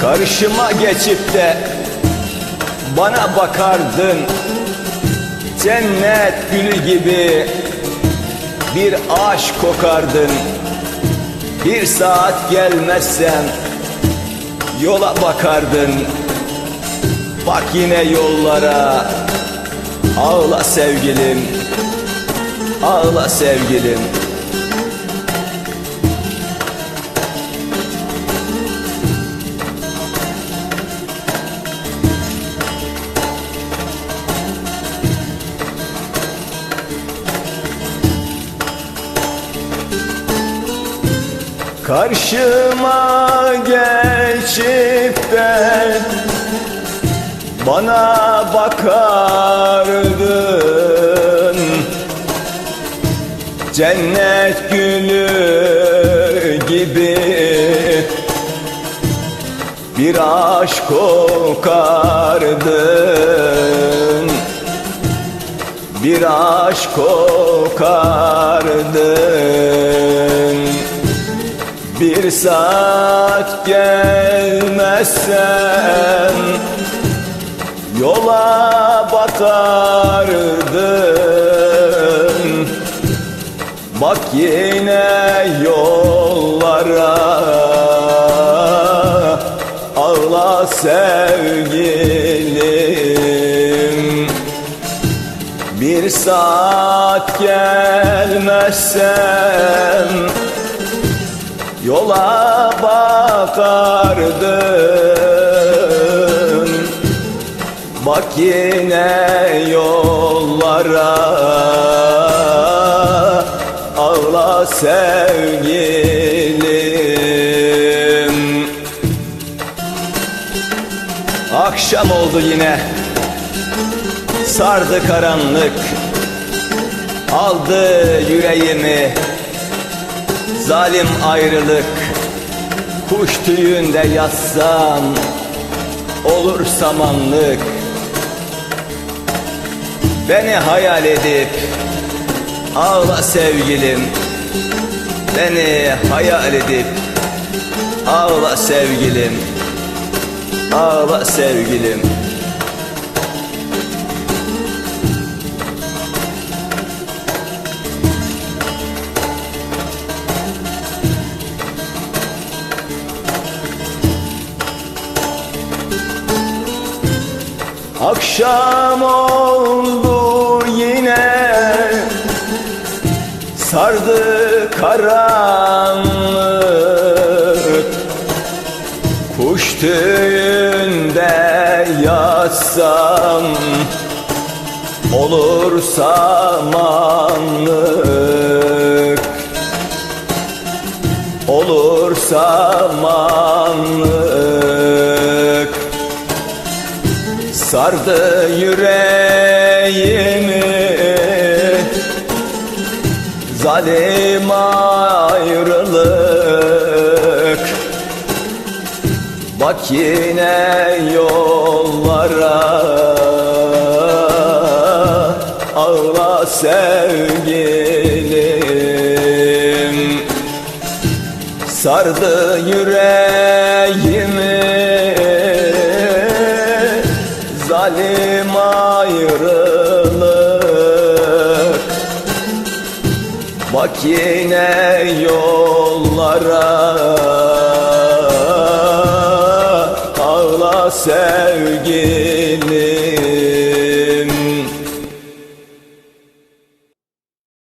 Karşıma geçip de bana bakardın. Cennet gülü gibi bir aşk kokardın. Bir saat gelmezsem yola bakardın. Bak yine yollara ağla sevgilim Ağla sevgilim Karşıma geçip de bana bakardın. Cennet gülü gibi bir aşk kokardın. Bir aşk kokardın bir saat gelmezsem Yola batardın Bak yine yollara Ağla sevgilim. Bir saat gelmezsem Yola bakardın. Bak yine yollara. Ağla sevgilim. Akşam oldu yine. Sardı karanlık. Aldı yüreğimi Zalim ayrılık Kuş tüyünde yatsam Olur samanlık. Beni hayal edip Ağla sevgilim. Beni hayal edip Ağla sevgilim. Ağla sevgilim Akşam oldu yine. Sardı karanlık. Kuş tüyünde yatsam Olur samanlık Olur samanlık Sardı yüreğimi. Zalim ayrılık. Bak yine yollara. Ağla sevgilim. Sardı yüreğimi Bak yine yollara. Ağla sevgilim